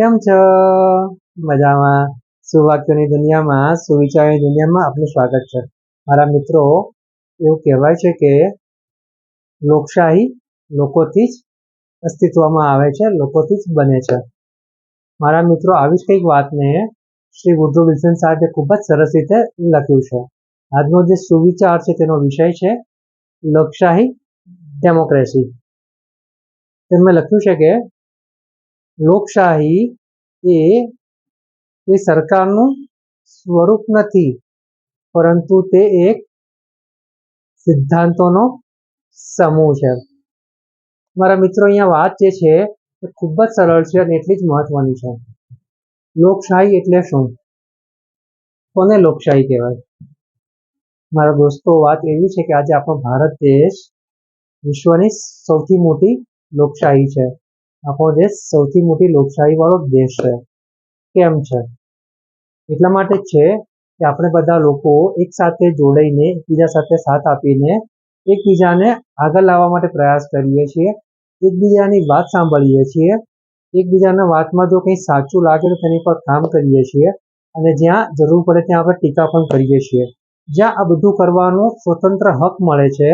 કેમ છો? મજામાં. સુવાક્યોની દુનિયામાં, સુવિચારની દુનિયામાં આપનું સ્વાગત છે. મારા મિત્રો, એવું કહેવાય છે કે લોકશાહી લોકોથી જ અસ્તિત્વમાં આવે છે, લોકોથી જ બને છે. મારા મિત્રો, આવી જ કંઈક વાતને શ્રી ગુડ્રુ વિલ્સન સાહેબે ખૂબ જ સરસ રીતે લખ્યું છે. આજનો જે સુવિચાર છે, તેનો વિષય છે લોકશાહી ડેમોક્રેસી. તેમણે લખ્યું છે કે લોકશાહી એ કોઈ સરકારનું સ્વરૂપ નથી, પરંતુ તે એક સિદ્ધાંતોનો સમૂહ છે. મારા મિત્રો અહીંયા વાત જે છે એ ખૂબ જ સરળ છે અને એટલી જ મહત્વની છે. લોકશાહી એટલે શું? કોને લોકશાહી કહેવાય? મારા દોસ્તો, વાત એવી છે કે આજે આપણો ભારત દેશ વિશ્વની સૌથી મોટી લોકશાહી છે. આપણો દેશ સૌથી મોટી લોકશાહી વાળો દેશ છે. કેમ છે? એટલા માટે જ છે કે આપણે બધા લોકો એક સાથે જોડાઈને, એકબીજા સાથે સાથ આપીને, એકબીજાને આગળ લાવવા માટે પ્રયાસ કરીએ છીએ, એકબીજાની વાત સાંભળીએ છીએ, એકબીજાના વાતમાં જો કંઈ સાચું લાગે તો તેની પર કામ કરીએ છીએ અને જ્યાં જરૂર પડે ત્યાં આપણે ટીકા પણ કરીએ છીએ. જ્યાં આ બધું કરવાનો સ્વતંત્ર હક મળે છે,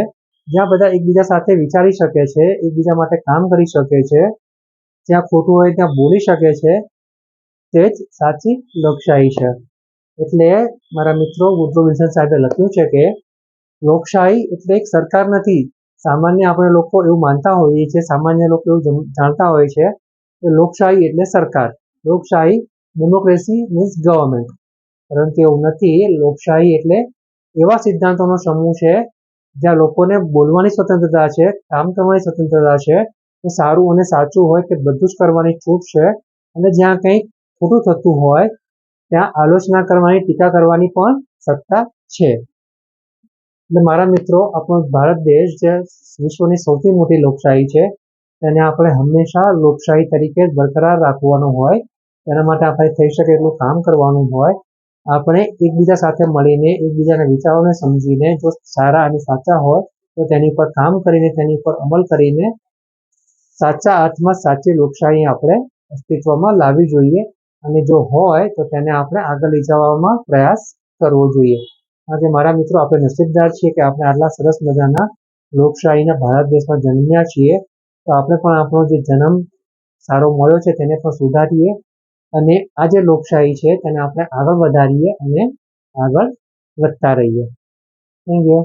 જ્યાં બધા એકબીજા સાથે વિચારી શકે છે, એકબીજા માટે કામ કરી શકે છે જ્યાં ખોટું હોય ત્યાં બોલી શકે છે, તે જ સાચી લોકશાહી છે. એટલે મારા મિત્રો વુડ્રો વિલ્સન સાહેબે લખ્યું છે કે, લોકશાહી એટલે એક સરકાર નથી. સામાન્ય આપણે લોકો એવું માનતા હોઈએ છીએ, સામાન્ય લોકો એવું જાણતા હોય છે કે લોકશાહી એટલે સરકાર. લોકશાહી ડેમોક્રેસી મીન્સ ગવર્મેન્ટ પરંતુ એવું નથી, લોકશાહી એટલે એવા સિદ્ધાંતોનો સમૂહ છે જ્યાં લોકોને બોલવાની સ્વતંત્રતા છે, કામ કરવાની સ્વતંત્રતા છે કે સારું અને સાચું હોય કે બધું જ કરવાની છૂટ છે. અને જ્યાં કંઈક ખોટું થતું હોય, ત્યાં આલોચના કરવાની, ટીકા કરવાની પણ સત્તા છે. એટલે મારા મિત્રો, આપણો ભારત દેશ જે વિશ્વની સૌથી મોટી લોકશાહી છે, તેને આપણે હંમેશા લોકશાહી તરીકે બરકરાર રાખવાનું હોય તેના માટે આપણે થઈ શકે એટલું કામ કરવાનું હોય. આપણે એકબીજા સાથે મળીને, એકબીજાના વિચારોને સમજીને, જો સારા અને સાચા હોય, તો તેની પર કામ કરીને, તેની પર અમલ કરીને સાચા અર્થમાં સાચી લોકશાહી આપણે અસ્તિત્વમાં લાવવી જોઈએ અને જો હોય તો તેને આપણે આગળ લઈ જવામાં પ્રયાસ કરવો જોઈએ. કારણ મારા મિત્રો આપણે નસીબદાર છીએ કે આપણે આટલા સરસ મજાના લોકશાહીના ભારત દેશમાં જન્મ્યા છીએ. તો આપણે પણ આપણો જે જન્મ સારો મળ્યો છે તેને પણ સુધારીએ અને આ જે લોકશાહી છે તેને આપણે આગળ વધારીએ અને આગળ વધતા રહીએ. Thank you.